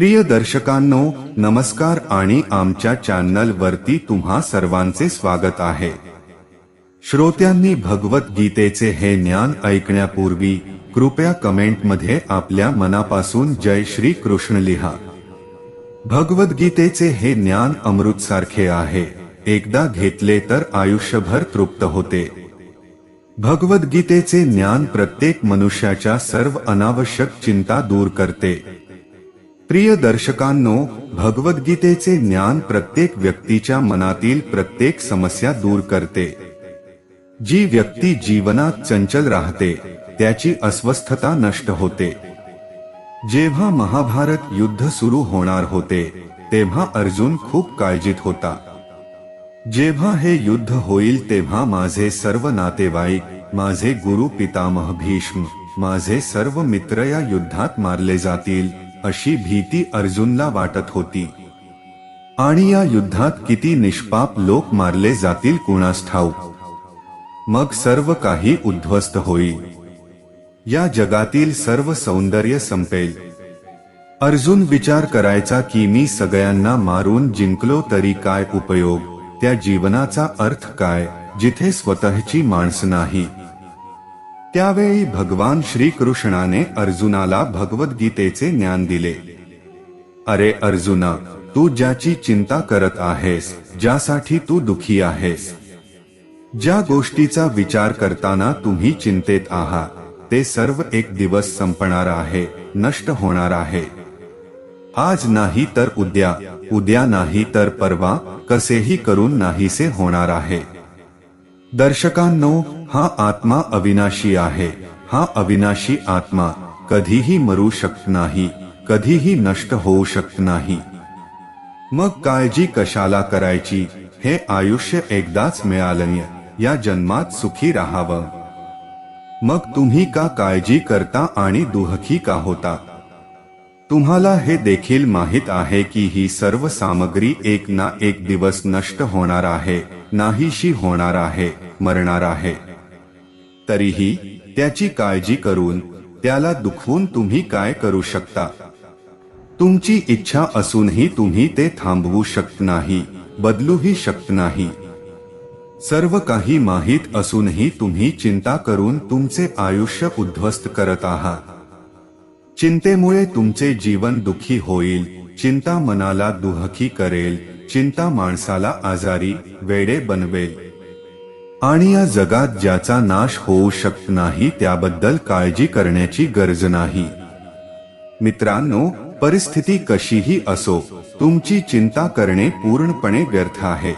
प्रिय दर्शकांनो नमस्कार आणि आमच्या चॅनल वरती तुम्हा सर्वांचे स्वागत आहे. श्रोत्यांनी भगवद्गीतेचे हे ज्ञान ऐकण्यापूर्वी कृपया कमेंटमध्ये आपल्या मनापासून जय श्री कृष्ण लिहा. भगवद्गीतेचे हे ज्ञान अमृतसारखे आहे. एकदा घेतले तर आयुष्यभर तृप्त होते. भगवद्गीतेचे ज्ञान प्रत्येक मनुष्याच्या सर्व अनावश्यक चिंता दूर करते. प्रिय दर्शकांनो भगवद्गीतेचे ज्ञान प्रत्येक व्यक्तीच्या मनातील प्रत्येक समस्या दूर करते. जी व्यक्ती जीवनात चंचल राहते त्याची अस्वस्थता नष्ट होते. जेव्हा महाभारत युद्ध सुरू होणार होते तेव्हा अर्जुन खूप काळजीत होता. जेव्हा हे युद्ध होईल तेव्हा माझे सर्व नातेवाईक माझे गुरु पितामह भीष्म माझे सर्व मित्र या युद्धात मारले जातील. अशी भीती अर्जुनला वाटत होती. आणि या युद्धात किती निष्पाप लोक मारले जातील कुणास ठाऊक. मग सर्व काही उद्ध्वस्त होईल. या जगातील सर्व सौंदर्य संपेल. अर्जुन विचार करायचा की मी सगळ्यांना मारून जिंकलो तरी काय उपयोग? त्या जीवनाचा अर्थ काय? जिथे स्वतःची माणसं नाही. त्यावेळी भगवान श्रीकृष्णाने अर्जुनाला भगवद्गीतेचे ज्ञान दिले. अरे अर्जुना तू ज्याची चिंता करत आहेस ज्यासाठी तू दुखी आहेस. ज्या गोष्टीचा विचार करताना तुम्ही चिंतेत आहात ते सर्व एक दिवस संपणार आहे नष्ट होणार आहे. आज नाही तर उद्या उद्या नाही तर परवा कसेही करून नाहीसे होणार आहे. दर्शकांनो हा आत्मा अविनाशी आहे. हा अविनाशी आत्मा कधीही मरू शकत नाही कधीही नष्ट होऊ शकत नाही. मग काळजी कशाला करायची? हे आयुष्य एकदाच मिळालंय या जन्मात सुखी राहावं. मग तुम्ही का काळजी करता आणि दुहखी का होता? तुम्हाला हे देखील माहीत आहे की ही सर्व सामग्री एक ना एक दिवस नष्ट होणार आहे नाहीशी होणार आहे मरणार आहे. तरीही त्याची काळजी करून त्याला दुखवून तुम्ही काय करू शकता? तुमची इच्छा असूनही तुम्ही ते थांबवू शकत नाही बदलूही शकत नाही. सर्व काही माहीत असूनही तुम्ही चिंता करून तुमचे आयुष्य उद्ध्वस्त करत आहात. चिंतेमुळे तुमचे जीवन दुखी होईल. चिंता मनाला दुहकी करेल. चिंता माणसाला आजारी वेडे बनवेल. आणि या जगात ज्याचा नाश होऊ शकत नाही त्याबद्दल काळजी करण्याची गरज नाही. मित्रांनो परिस्थिती कशीही असो तुमची चिंता करणे पूर्णपणे व्यर्थ आहे.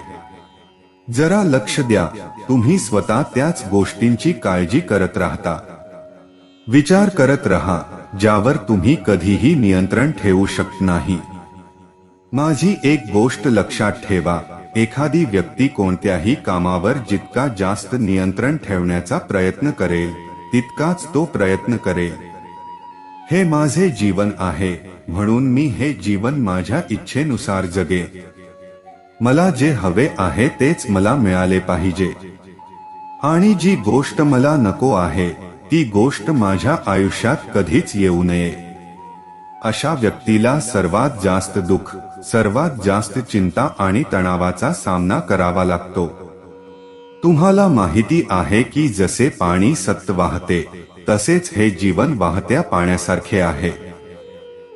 जरा लक्ष द्या तुम्ही स्वतः त्याच गोष्टींची काळजी करत राहता. विचार करत रहा ज्यावर तुम्ही कधीही नियंत्रण ठेवू शकत नाही. माझी एक गोष्ट लक्षात ठेवा एखादी व्यक्ती कोणत्याही कामावर जितका जास्त नियंत्रण ठेवण्याचा प्रयत्न करेल तितकाच तो प्रयत्न करेल. हे माझे जीवन आहे म्हणून मी हे जीवन माझ्या इच्छेनुसार जगे. मला जे हवे आहे तेच मला मिळाले पाहिजे. आणि जी गोष्ट मला नको आहे ती गोष्ट माझ्या आयुष्यात कधीच येऊ नये. अशा व्यक्तीला सर्वात जास्त दुःख सर्वात जास्त चिंता आणि तणावाचा सामना करावा लागतो. तुम्हाला माहिती आहे की जसे पाणी सत्त वाहते तसेच हे जीवन वाहत्या पाण्यासारखे आहे.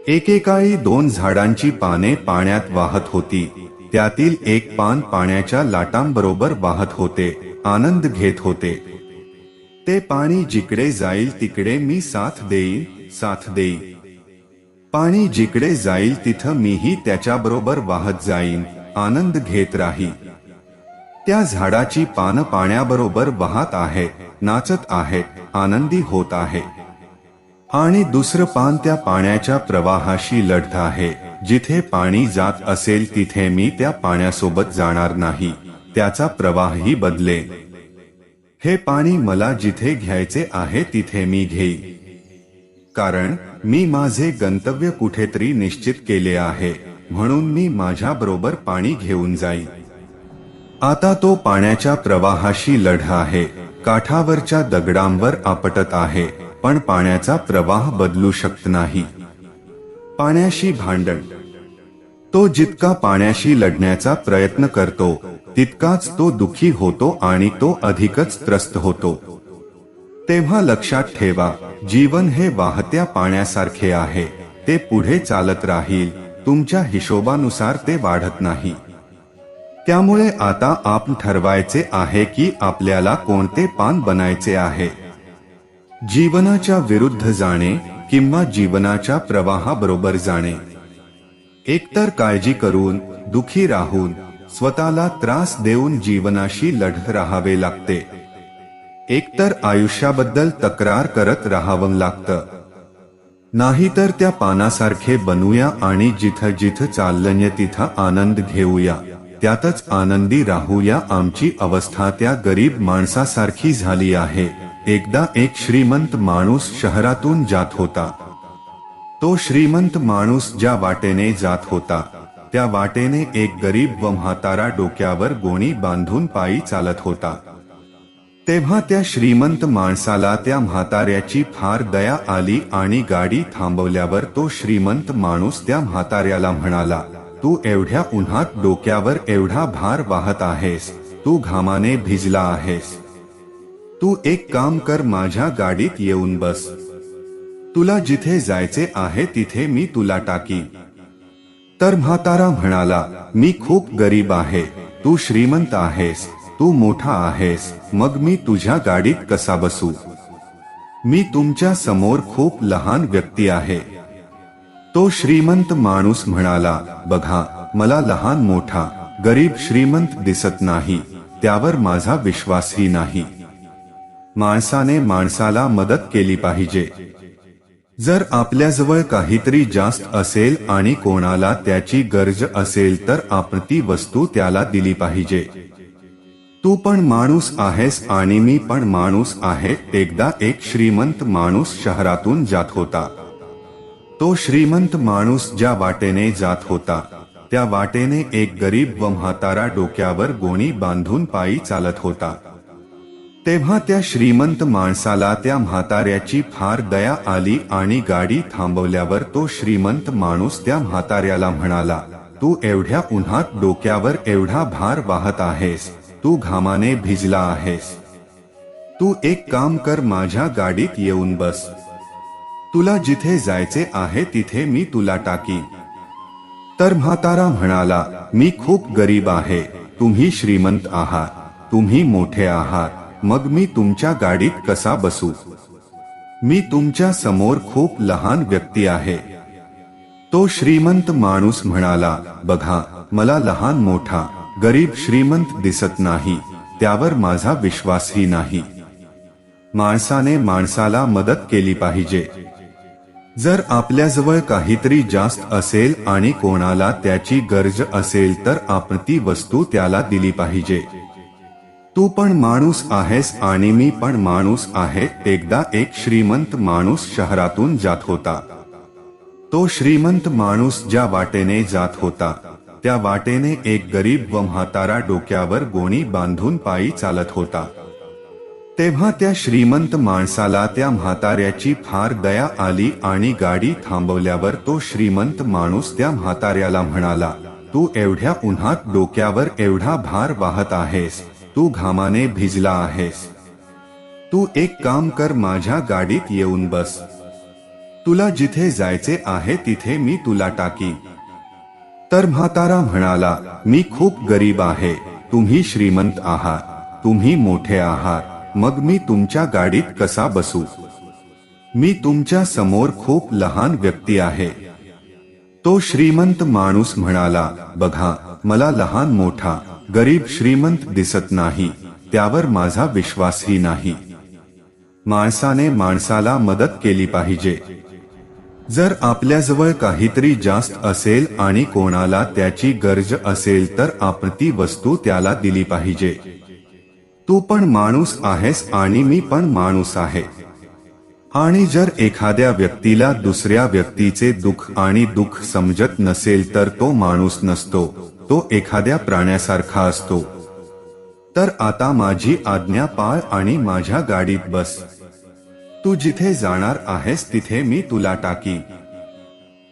एकेकाळी दोन झाडांची पाने पाण्यात वाहत होती त्यातील एक पान पाण्याच्या लाटांबरोबर वाहत होते आनंद घेत होते. ते पाणी जिकडे जाईल तिकडे मी साथ देईन साथ देईन. पाणी जिकडे जाईल तिथं मीही त्याच्याबरोबर वाहत जाईन आनंद घेत राही. त्या झाडाची पानं पाण्याबरोबर वाहत आहे नाचत आहे आनंदी होत आहे. आणि दुसरं पान त्या पाण्याच्या प्रवाहाशी लढत आहे जिथे पाणी जात असेल तिथे मी त्या पाण्यासोबत जाणार नाही त्याचा प्रवाहही बदलेल हे पाणी मला जिथे घ्यायचे आहे तिथे मी घेई. कारण मी माझे गंतव्य कुठेतरी निश्चित केले आहे म्हणून मी माझ्या बरोबर पाणी घेऊन जाईन आता तो पाण्याच्या प्रवाहाशी लढा आहे काठावरच्या दगडांवर आपटत आहे पण पाण्याचा प्रवाह बदलू शकत नाही. पाण्याशी भांडण. तो जितका पाण्याशी लढण्याचा प्रयत्न करतो तितकाच तो दुखी होतो आणि तो अधिकच त्रस्त होतो. तेव्हा लक्षात ठेवा जीवन हे वाहत्या पाण्यासारखे आहे. ते पुढे चालत राहील तुमच्या हिशोबानुसार ते वाढत नाही. त्यामुळे आता आपण ठरवायचे आहे की आपल्याला कोणते पान बनायचे आहे. जीवनाच्या विरुद्ध जाणे किंवा जीवनाच्या प्रवाहाबरोबर जाणे. एकतर काळजी करून दुखी राहून स्वतःला त्रास देऊन जीवनाशी लढत राहावे लागते. एकतर आयुष्याबद्दल तक्रार करत राहावं लागतं. नाहीतर त्या पानासारखे बनूया आणि जिथं जिथं चाललंय तिथं आनंद घेऊया. त्यातच आनंदी राहूया आमची अवस्था त्या गरीब माणसासारखी झाली आहे. एकदा एक श्रीमंत माणूस शहरातून जात होता. तो श्रीमंत माणूस ज्या वाटेने जात होता. त्या वाटेने एक गरीब व म्हातारा डोक्यावर गोणी बांधून पायी चालत होता. तेव्हा त्या श्रीमंत माणसाला त्या म्हाताऱ्याची फार दया आली आणि गाडी थांबवल्यावर तो श्रीमंत माणूस त्या म्हाताऱ्याला म्हणाला तू एवढ्या उन्हात डोक्यावर एवढा भार वाहत आहेस तू घामाने भिजला आहेस. तू एक काम कर माझ्या गाडीत येऊन बस. तुला जिथे जायचे आहे तिथे मी तुला टाकी तर म्हातारा म्हणाला मी खूप गरीब आहे. तू श्रीमंत आहेस. तू मोठा आहेस. मग मी तुझ्या गाडीत कसा बसू? मी तुमच्यासमोर खूप लहान व्यक्ती आहे. तो श्रीमंत माणूस म्हणाला बघा मला लहान मोठा गरीब श्रीमंत दिसत नाही. त्यावर माझा विश्वासही नाही. माणसाने माणसाला मदत केली पाहिजे. जर आपल्याजवळ काहीतरी जास्त असेल आणि कोणाला त्याची गरज असेल तर आपण ती वस्तू त्याला दिली पाहिजे. तू पण माणूस आहेस आणि मी पण माणूस आहे. एकदा एक श्रीमंत माणूस शहरातून जात होता. तो श्रीमंत माणूस ज्या वाटेने जात होता त्या वाटेने एक गरीब व म्हातारा डोक्यावर गोणी बांधून पायी चालत होता. तेव्हा त्या श्रीमंत माणसाला त्या म्हाताऱ्याची फार दया आली आणि गाडी थांबवल्यावर तो श्रीमंत माणूस त्या म्हाताऱ्याला म्हणाला तू एवढ्या उन्हात डोक्यावर एवढा भार वाहत आहेस तू घामाने भिजला आहेस. तू एक काम कर माझ्या गाडीत येऊन बस. तुला जिथे जायचे आहे तिथे मी तुला टाकी तर म्हातारा म्हणाला मी खूप गरीब आहे तुम्ही श्रीमंत आहात तुम्ही मोठे आहात मग मी तुमच्या गाडीत कसा बसू? मी तुमच्यासमोर खूप लहान व्यक्ती आहे. तो श्रीमंत माणूस म्हणाला बघा मला लहान मोठा गरीब श्रीमंत दिसत नाही त्यावर माझा विश्वासही नाही. माणसाने माणसाला मदत केली पाहिजे. जर आपल्याजवळ काहीतरी जास्त असेल आणि कोणाला त्याची गरज असेल तर आपण ती वस्तू त्याला दिली पाहिजे. तू पण माणूस आहेस आणि मी पण माणूस आहे. एकदा एक श्रीमंत माणूस शहरातून जात होता. तो श्रीमंत माणूस ज्या वाटेने जात होता त्या वाटेने एक गरीब व म्हातारा डोक्यावर गोणी बांधून पायी चालत होता. तेव्हा त्या श्रीमंत माणसाला त्या म्हाताऱ्याची फार दया आली आणि गाडी थांबवल्यावर तो श्रीमंत माणूस त्या म्हाताऱ्याला म्हणाला तू एवढ्या उन्हात डोक्यावर एवढा भार वाहत आहेस. तू घामाने भिजला आहेस. तू एक काम कर माझ्या गाडीत येऊन बस. तुला जिथे जायचे आहे तिथे मी तुला टाकी तर म्हातारा म्हणाला मी खूप गरीब आहे. तुम्ही श्रीमंत आहात. तुम्ही मोठे आहात. मग मी तुमच्या गाडीत कसा बसू? मी तुमच्यासमोर खूप लहान व्यक्ती आहे. तो श्रीमंत माणूस म्हणाला बघा मला लहान मोठा गरीब श्रीमंत दिसत नाही त्यावर माझा विश्वासही नाही. माणसाने माणसाला मदत केली पाहिजे. जर आपल्याजवळ काहीतरी जास्त असेल आणि कोणाला त्याची गरज असेल तर आपण ती वस्तू त्याला दिली पाहिजे. तू पण माणूस आहेस आणि मी पण माणूस आहे. आणि जर एखाद्या व्यक्तीला दुसऱ्या व्यक्तीचे दुःख आणि दुःख समजत नसेल तर तो माणूस नसतो. तो एखाद्या प्राण्यासारखा असतो. तर आता माझी आज्ञा पाळ आणि माझ्या गाडीत बस. तू जिथे जाणार आहेस तिथे मी तुला टाकी.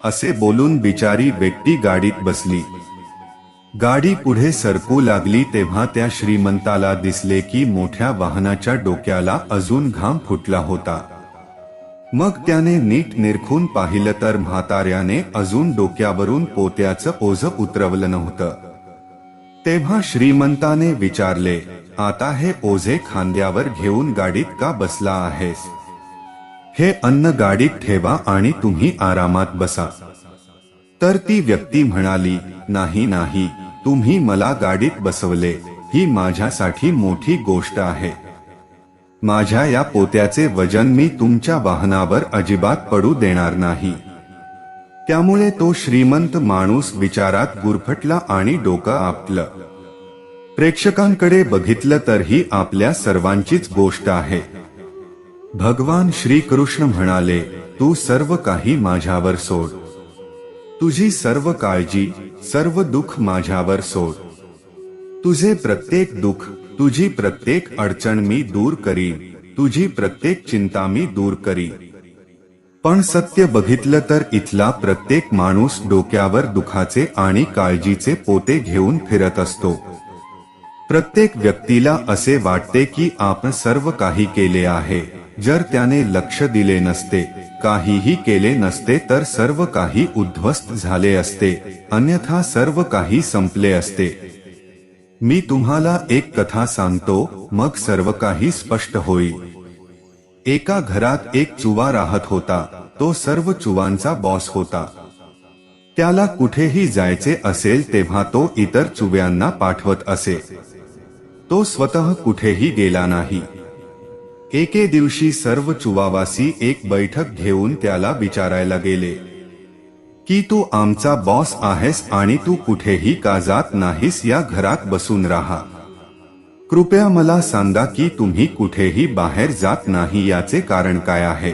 असे बोलून बिचारी व्यक्ती गाडीत बसली. गाडी पुढे सरकू लागली तेव्हा त्या श्रीमंताला दिसले की मोठ्या वाहनाच्या डोक्याला अजून घाम फुटला होता. मग त्याने नीट निरखून पाहिलं तर म्हाताऱ्याने अजून डोक्यावरून पोत्याचं ओझ उतरवलं नव्हतं. तेव्हा श्रीमंताने विचारले आता हे ओझे खांद्यावर घेऊन गाडीत का बसला आहेस? हे अन्न गाडीत ठेवा आणि तुम्ही आरामात बसा. तर ती व्यक्ती म्हणाली नाही नाही तुम्ही मला गाडीत बसवले ही माझ्यासाठी मोठी गोष्ट आहे. माझ्या या पोत्याचे वजन मी तुमच्या वाहनावर अजिबात पडू देणार नाही. त्यामुळे तो श्रीमंत माणूस विचारात गुरफटला आणि डोकं आपलं. प्रेक्षकांकडे बघितलं तर ही आपल्या सर्वांचीच गोष्ट आहे. भगवान श्रीकृष्ण म्हणाले तू सर्व काही माझ्यावर सोड. तुझी सर्व काळजी सर्व दुःख माझ्यावर सोड. तुझे प्रत्येक दुःख तुझी प्रत्येक अडचण मी दूर करी तुझी प्रत्येक चिंता मी दूर करी. पण सत्य बघितलं तर इथला प्रत्येक माणूस डोक्यावर दुखाचे आणि काळजीचे पोते घेऊन फिरत असतो. प्रत्येक व्यक्तीला असे वाटते की आपण सर्व काही केले आहे. जर त्याने लक्ष दिले नसते काहीही केले नसते तर सर्व काही उद्ध्वस्त झाले असते. अन्यथा सर्व काही संपले असते. मी तुम्हाला एक कथा सांगतो मग सर्व काही स्पष्ट होईल एका घरात एक चुवा राहत होता तो सर्व चुवांचा बॉस होता. त्याला कुठेही जायचे असेल तेव्हा तो इतर चुव्यांना पाठवत असे. तो स्वतः कुठेही गेला नाही. एके दिवशी सर्व चुवावासी एक बैठक घेऊन त्याला विचारायला गेले. की तू आमचा बॉस आहेस आणि तू कुठेही का जात नाहीस या घरात बसून राहा. कृपया मला सांगा की तुम्ही कुठेही बाहेर जात नाही याचे कारण काय आहे?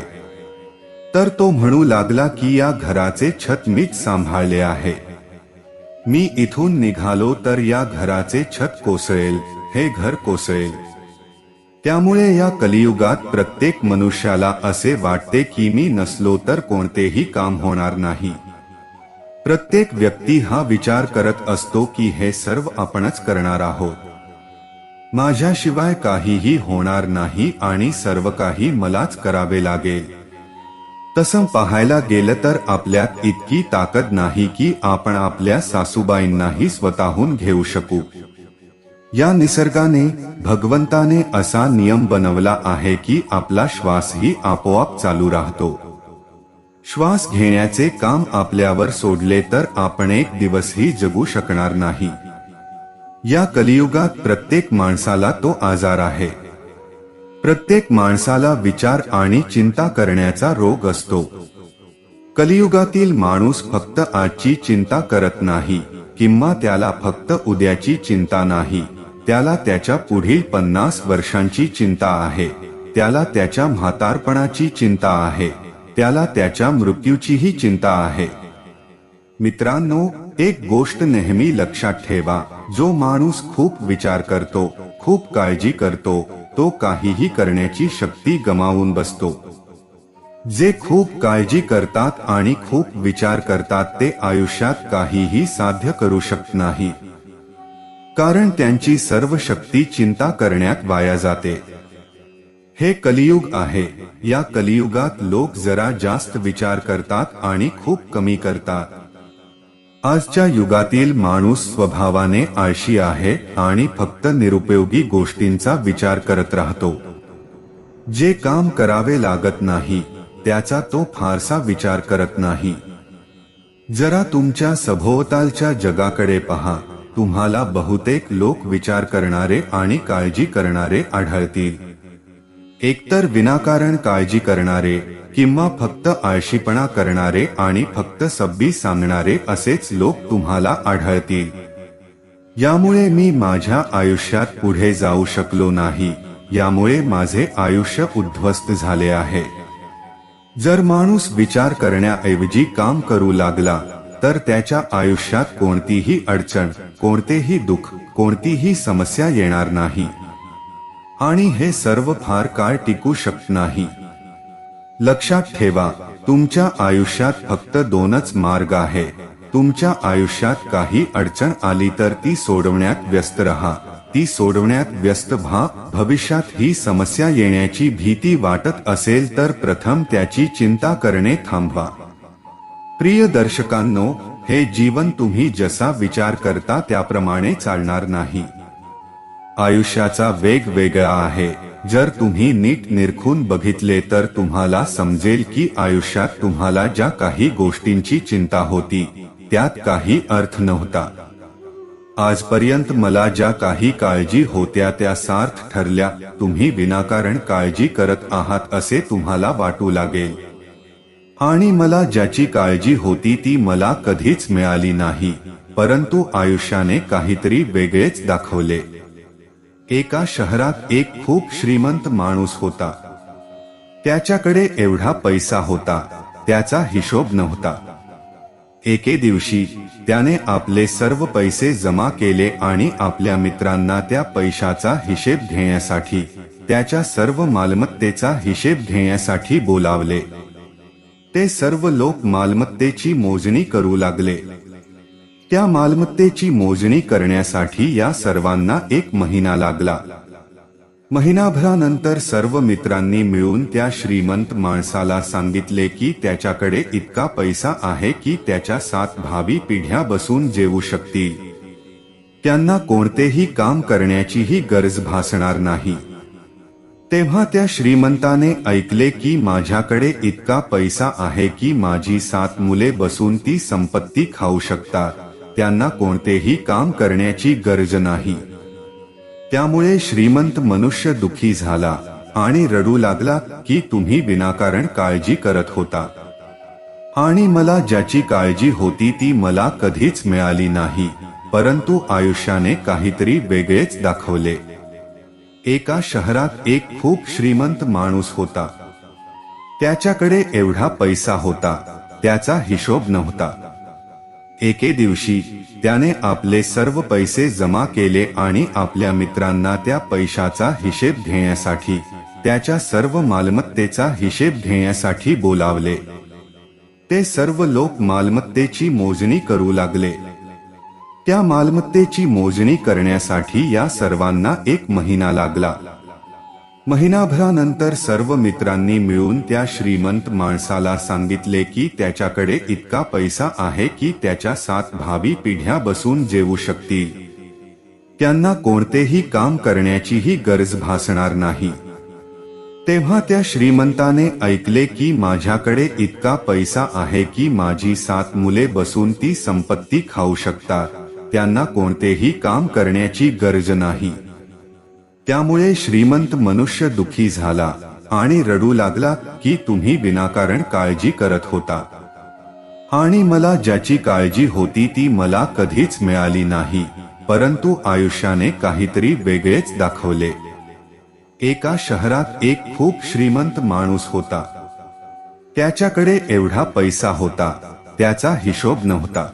तर तो म्हणू लागला की या घराचे छत मीच सांभाळले आहे. मी इथून निघालो तर या घराचे छत कोसळेल हे घर कोसळेल. त्यामुळे या कलियुगात प्रत्येक मनुष्याला असे वाटते की मी नसलो तर कोणतेही काम होणार नाही. प्रत्येक व्यक्ती हा विचार करत असतो की हे सर्व आपणच करणार आहोत. माझ्याशिवाय काहीही होणार नाही आणि सर्व काही मलाच करावे लागेल. तसं पाहायला गेलं तर आपल्यात इतकी ताकद नाही की आपण आपल्या सासूबाईंनाही स्वतःहून घेऊ शकू. या निसर्गाने भगवंताने असा नियम बनवला आहे की आपला श्वासही आपोआप चालू राहतो. श्वास घेण्याचे काम आपल्यावर सोडले तर आपण एक दिवसही जगू शकणार नाही. या कलियुगात प्रत्येक माणसाला तो आजार आहे. प्रत्येक माणसाला विचार आणि चिंता करण्याचा रोग असतो. कलियुगातील माणूस फक्त आजची चिंता करत नाही किंवा त्याला फक्त उद्याची चिंता नाही. त्याला त्याच्या पुढील पन्नास वर्षांची चिंता आहे. त्याला त्याच्या म्हातारपणाची चिंता आहे. त्याला त्याच्या मृत्यूचीही चिंता आहे. मित्रांनो एक गोष्ट नेहमी लक्षात ठेवा. जो माणूस खूप विचार करतो खूप काळजी करतो तो काहीही करण्याची शक्ती गमावून बसतो. जे खूप काळजी करतात आणि खूप विचार करतात ते आयुष्यात काहीही साध्य करू शकत नाही. कारण त्यांची सर्व शक्ती चिंता करण्यात वाया जाते. हे कलियुग आहे. या कलियुगात लोक जरा जास्त विचार करतात आणि खूप कमी करतात. आजच्या युगातील माणूस स्वभावाने आळशी आहे आणि फक्त निरुपयोगी गोष्टींचा विचार करत राहतो. जे काम करावे लागत नाही त्याचा तो फारसा विचार करत नाही. जरा तुमच्या सभोवतालच्या जगाकडे पहा. तुम्हाला बहुतेक लोक विचार करणारे आणि काळजी करणारे आढळतील. एकतर विनाकारण काळजी करणारे किंवा फक्त आळशीपणा करणारे आणि फक्त सब्बी सांगणारे असेच लोक तुम्हाला आढळतील. यामुळे मी माझ्या आयुष्यात पुढे जाऊ शकलो नाही. यामुळे माझे आयुष्य उद्ध्वस्त झाले आहे. जर माणूस विचार करण्याऐवजी काम करू लागला तर त्याच्या आयुष्यात कोणतीही अडचण कोणतेही दुःख कोणतीही समस्या येणार नाही. आणि हे सर्व फार काळ टिकू शकत नाही. लक्षात ठेवा तुमच्या आयुष्यात फक्त दोनच मार्ग आहे. तुमच्या आयुष्यात काही अडचण आली तर ती सोडवण्यात व्यस्त रहा. ती सोडवण्यात व्यस्त व्हा. भविष्यात ही समस्या येण्याची भीती वाटत असेल तर प्रथम त्याची चिंता करणे थांबवा. प्रिय दर्शकांनो हे जीवन तुम्ही जसा विचार करता त्याप्रमाणे चालणार नाही. आयुष्याचा वेग वेगळा आहे. जर तुम्ही नीट निरखून बघितले तर तुम्हाला समजेल की आयुष्यात तुम्हाला ज्या काही गोष्टींची चिंता होती त्यात काही अर्थ नव्हता. आजपर्यंत मला ज्या काही काळजी होत्या त्या सार्थ ठरल्या तुम्ही विनाकारण काळजी करत आहात असे तुम्हाला वाटू लागेल. आणि मला ज्याची काळजी होती ती मला कधीच मिळाली नाही परंतु आयुष्याने काहीतरी वेगळेच दाखवले. एका शहरात एक खूप श्रीमंत माणूस होता. त्याच्याकडे एवढा पैसा होता त्याचा हिशोब नव्हता. एके दिवशी त्याने आपले सर्व पैसे जमा केले आणि आपल्या मित्रांना त्या पैशाचा हिशेब घेण्यासाठी त्याच्या सर्व मालमत्तेचा हिशेब घेण्यासाठी बोलावले. ते सर्व लोक मालमत्तेची मोजणी करू लागले. त्या मालमत्तेची मोजणी करण्यासाठी या सर्वांना एक महिना लागला. महिनाभरानंतर सर्व मित्रांनी मिळून त्या श्रीमंत माणसाला सांगितले की त्याच्याकडे इतका पैसा आहे की त्याच्या सात भावी पिढ्या बसून जेवू शकतील. त्यांना कोणतेही काम करण्याचीही गरज भासणार नाही. तेव्हा त्या श्रीमंताने ऐकले की माझ्याकडे इतका पैसा आहे की माझी सात मुले बसून ती संपत्ती खाऊ शकतात. त्यांना कोणतेही काम करण्याची गरज नाही. त्यामुळे श्रीमंत मनुष्य दुखी झाला आणि रडू लागला की तुम्ही विनाकारण काळजी करत होता. आणि मला ज्याची काळजी होती ती मला कधीच मिळाली नाही परंतु आयुष्याने काहीतरी वेगळेच दाखवले. एका शहरात एक खूप श्रीमंत माणूस होता. त्याच्याकडे एवढा पैसा होता त्याचा हिशोब नव्हता. एके दिवशी त्याने आपले सर्व पैसे जमा केले आणि आपल्या मित्रांना त्या पैशाचा हिशेब घेण्यासाठी त्याच्या सर्व मालमत्तेचा हिशेब घेण्यासाठी बोलावले. ते सर्व लोक मालमत्तेची मोजणी करू लागले. त्या मालमत्तेची मोजणी करण्यासाठी या सर्वांना एक महिना लागला. महिनाभरानंतर सर्व मित्रांनी मिळून त्या श्रीमंत माणसाला सांगितले की त्याच्याकडे इतका पैसा आहे की त्याच्या सात भावी पिढ्या बसून जेवू शकतील. त्यांना कोणतेही काम करण्याचीही गरज भासणार नाही. तेव्हा त्या श्रीमंताने ऐकले की माझ्याकडे इतका पैसा आहे की माझी सात मुले बसून ती संपत्ती खाऊ शकतात. त्यांना कोणतेही काम करण्याची गरज नाही. त्यामुळे श्रीमंत मनुष्य दुखी झाला आणि रडू लागला की तुम्ही विनाकारण काळजी करत होता. आणि मला ज्याची काळजी होती ती मला कधीच मिळाली नाही परंतु आयुष्याने काहीतरी वेगळेच दाखवले. एका शहरात एक खूप श्रीमंत माणूस होता. त्याच्याकडे एवढा पैसा होता त्याचा हिशोब नव्हता.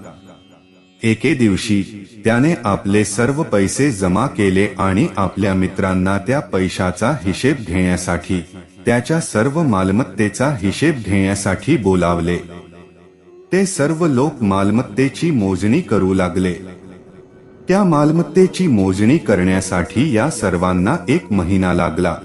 एके दिवशी त्याने आपले सर्व पैसे जमा केले आणि आपल्या मित्रांना त्या पैशाचा हिशेब घेण्यासाठी त्याच्या सर्व मालमत्तेचा हिशेब घेण्यासाठी बोलावले. ते सर्व लोक मालमत्तेची मोजणी करू लागले. त्या मालमत्तेची मोजणी करण्यासाठी या सर्वांना एक महिना लागला.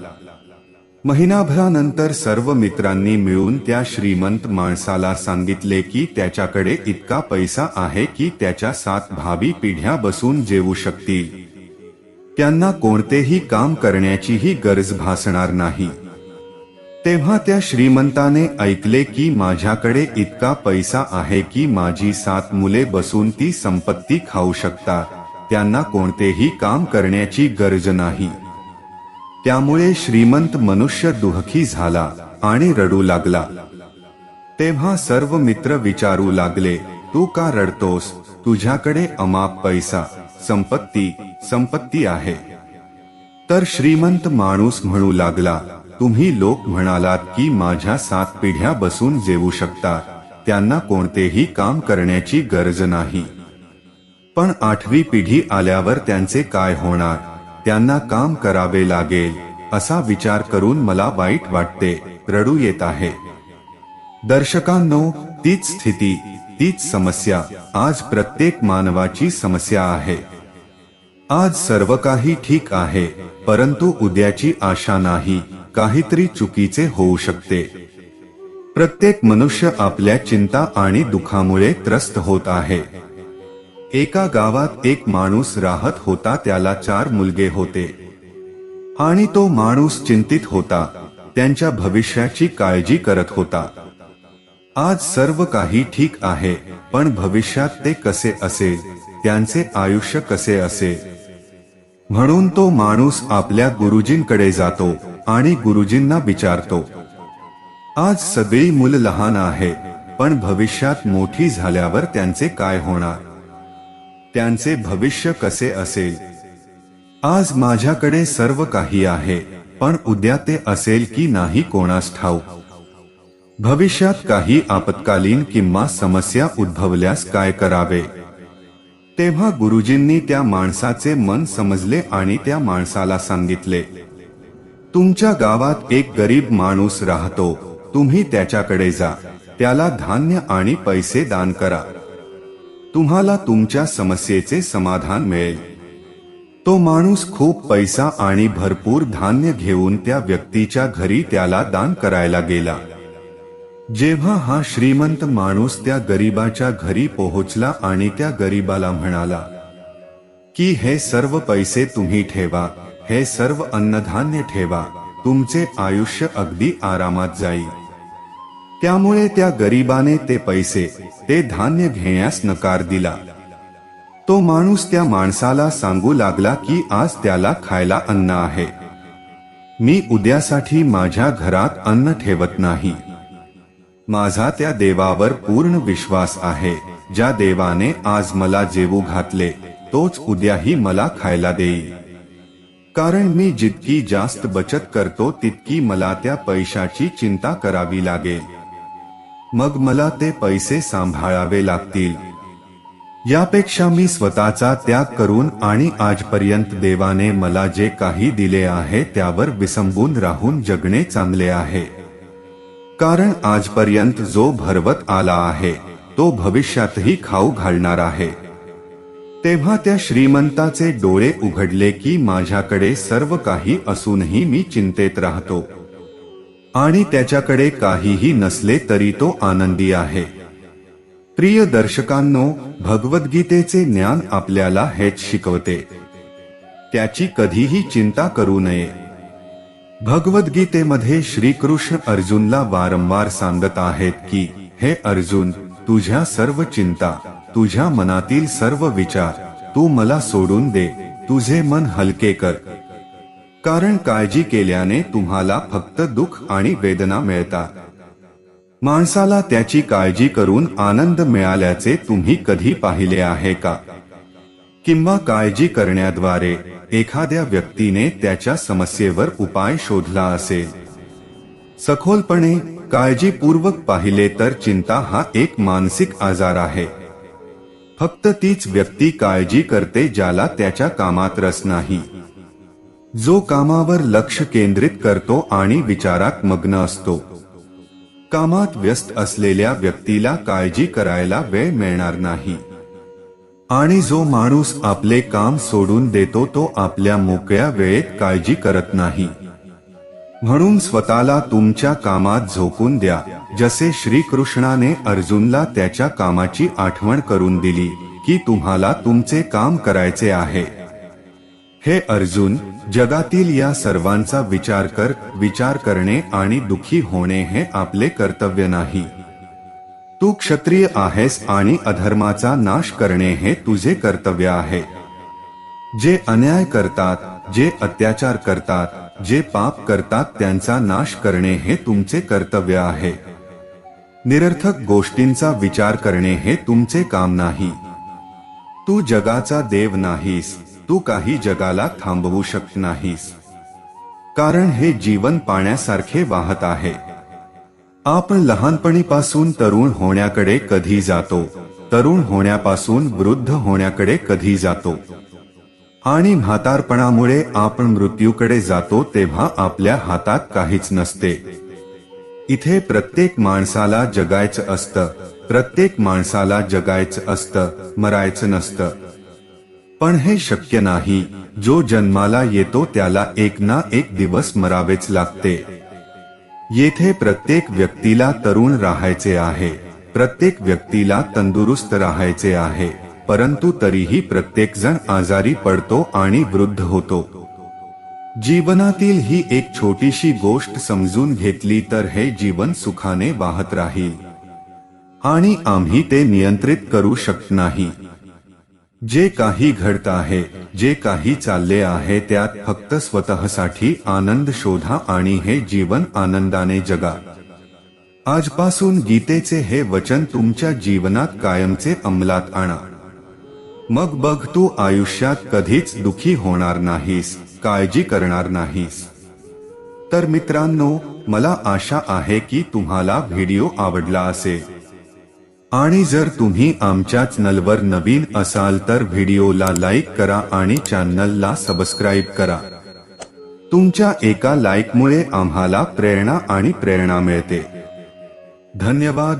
महिनाभरानंतर सर्व मित्रांनी मिळून त्या श्रीमंत माणसाला सांगितले की त्याच्याकडे इतका पैसा आहे की त्याच्या सात भावी पिढ्या बसून जेवू शकतील. त्यांना कोणतेही काम करण्याचीही गरज भासणार नाही. तेव्हा त्या श्रीमंताने ऐकले की माझ्याकडे इतका पैसा आहे की माझी सात मुले बसून ती संपत्ती खाऊ शकतात. त्यांना कोणतेही काम करण्याची गरज नाही. त्यामुळे श्रीमंत मनुष्य दुःखी झाला आणि रडू लागला. तेव्हा सर्व मित्र विचारू लागले तू का रडतोस? तुझ्याकडे अमाप पैसा संपत्ती संपत्ती आहे. तर श्रीमंत माणूस म्हणू लागला तुम्ही लोक म्हणालात की माझ्या सात पिढ्या बसून जेवू शकतात त्यांना कोणतेही काम करण्याची गरज नाही. पण आठवी पिढी आल्यावर त्यांचे काय होणार? त्यांना काम करावे लागेल असा विचार करून मला वाईट वाटते रडू येत आहे. दर्शकांनो तीच स्थिती तीच समस्या आज प्रत्येक मानवाची समस्या आहे. आज सर्व काही ठीक आहे परंतु उद्याची आशा नाही काहीतरी चुकीचे होऊ शकते. प्रत्येक मनुष्य आपल्या चिंता आणि दुःखामुळे त्रस्त होत आहे. एका गावात एक माणूस राहत होता त्याला चार मुलगे होते. आणि तो माणूस चिंतित होता त्यांच्या भविष्याची काळजी करत होता. आज सर्व काही ठीक आहे पण भविष्यात ते कसे असेल त्यांचे आयुष्य कसे असेल म्हणून तो माणूस आपल्या गुरुजींकडे जातो आणि गुरुजींना विचारतो. आज सगळी मुलं लहान आहे पण भविष्यात मोठी झाल्यावर त्यांचे काय होणार? त्यांचे भविष्य कसे असेल? आज माझ्याकडे सर्व काही आहे पण उद्या ते असेल की नाही कोणास ठाऊ भविष्यात काही आपत्कालीन किंवा समस्या उद्भवल्यास काय करावे? तेव्हा गुरुजींनी त्या माणसाचे मन समजले आणि त्या माणसाला सांगितले तुमच्या गावात एक गरीब माणूस राहतो तुम्ही त्याच्याकडे जा त्याला धान्य आणि पैसे दान करा. तुम्हाला तुमच्या समस्येचे समाधान मिळेल. तो माणूस खूप पैसा आणि भरपूर धान्य घेऊन त्या व्यक्तीच्या घरी त्याला दान करायला गेला. जेव्हा हा श्रीमंत माणूस त्या गरीबाच्या घरी पोहोचला आणि त्या गरीबाला म्हणाला की हे सर्व पैसे तुम्ही ठेवा हे सर्व अन्नधान्य ठेवा तुमचे आयुष्य अगदी आरामात जाईल. त्यामुळे त्या गरीबाने ते पैसे ते धान्य घेण्यास नकार दिला. तो माणूस त्या माणसाला सांगू लागला की आज त्याला खायला अन्न आहे. मी उद्यासाठी माझ्या घरात अन्न ठेवत नाही. माझा त्या देवावर पूर्ण विश्वास आहे ज्या देवाने आज मला जेवू घातले तोच उद्याही मला खायला देईल. कारण मी जितकी जास्त बचत करतो तितकी मला त्या पैशाची चिंता करावी लागेल. मग मला ते पैसे सांभाळावे लागतील. यापेक्षा मी स्वतःचा त्याग करून आणि आजपर्यंत देवाने मला जे काही दिले आहे त्यावर विसंबून राहून जगणे चांगले आहे. कारण आजपर्यंत जो भरवत आला आहे तो भविष्यातही खाऊ घालणार आहे. तेव्हा त्या श्रीमंताचे डोळे उघडले की माझ्याकडे सर्व काही असूनही मी चिंतेत राहतो. आणि त्याच्याकडे काहीही नसले तरी तो आनंदी आहे. प्रिय दर्शकांनो भगवद्गीतेचे ज्ञान आपल्याला हेच शिकवते. त्याची कधीही चिंता करू नये. भगवद्गीतेमध्ये श्रीकृष्ण अर्जुनला वारंवार सांगत आहेत की हे अर्जुन तुझ्या सर्व चिंता तुझ्या मनातील सर्व विचार तू मला सोडून दे तुझे मन हलके कर कारण काळजी केल्याने तुम्हाला फक्त दुःख आणि वेदना मिळतात. माणसाला त्याची काळजी करून आनंद मिळाल्याचे तुम्ही कधी पाहिले आहे का? किंवा काळजी करण्याद्वारे एखाद्या व्यक्तीने त्याच्या समस्येवर उपाय शोधला असेल? सखोलपणे काळजीपूर्वक पाहिले तर चिंता हा एक मानसिक आजार आहे. फक्त तीच व्यक्ती काळजी करते ज्याला त्याच्या कामात रस नाही. जो कामावर लक्ष केंद्रित करतो आणि विचारात मग्न असतो. कामात व्यस्त असलेल्या व्यक्तीला काळजी करायला वेळ मिळणार नाही. आणि जो माणूस आपले काम सोडून देतो तो आपल्या मोकळ्या वेळेत काळजी करत नाही. म्हणून स्वतःला तुमच्या कामात झोपून द्या. जसे श्रीकृष्णाने अर्जुनला त्याच्या कामाची आठवण करून दिली की तुम्हाला तुमचे काम करायचे आहे. हे अर्जुन जगातील या सर्वांचा विचार कर विचार करणे आणि दुखी होणे हे आपले कर्तव्य नाही. तू क्षत्रिय आहेस आणि अधर्माचा नाश करणे हे तुझे कर्तव्य आहे. जे अन्याय करतात जे अत्याचार करतात जे पाप करतात त्यांचा नाश करणे हे तुमचे कर्तव्य आहे. निरर्थक गोष्टींचा विचार करणे हे तुमचे काम नाही. तू जगाचा देव नाहीस तू काही जगाला थांबवू शकत नाहीस. कारण हे जीवन पाण्यासारखे वाहत आहे. आपण लहानपणीपासून तरुण होण्याकडे कधी जातो तरुण होण्यापासून वृद्ध होण्याकडे कधी जातो. आणि म्हातारपणामुळे आपण मृत्यूकडे जातो तेव्हा आपल्या हातात काहीच नसते. इथे प्रत्येक माणसाला जगायचं असतं प्रत्येक माणसाला जगायचं असतं मरायचं नसतं. पण हे शक्य नाही. जो जन्माला येतो त्याला एक ना एक दिवस मरावेच लागते. येथे प्रत्येक व्यक्तीला तरुण राहायचे आहे. प्रत्येक व्यक्तीला तंदुरुस्त राहायचे आहे. परंतु तरीही प्रत्येक जण आजारी पडतो आणि वृद्ध होतो. जीवनातील ही एक छोटीशी गोष्ट समजून घेतली तर हे जीवन सुखाने वाहत राहील. आणि आम्ही ते नियंत्रित करू शकत नाही. जे काही घडत आहे जे काही चालले आहे त्यात फक्त स्वतःसाठी आनंद शोधा आणि हे जीवन आनंदाने जगा. आजपासून गीतेचे हे वचन तुमच्या जीवनात कायमचे अंमलात आणा. मग बघ तू आयुष्यात कधीच दुखी होणार नाहीस काळजी करणार नाहीस. तर मित्रांनो मला आशा आहे की तुम्हाला व्हिडिओ आवडला असेल. आणि जर तुम्ही आमच्या चॅनलवर नवीन असाल तर व्हिडिओला लाईक करा आणि चॅनलला सबस्क्राईब करा. तुमच्या एका लाईकमुळे आम्हाला प्रेरणा आणि प्रेरणा मिळते. धन्यवाद.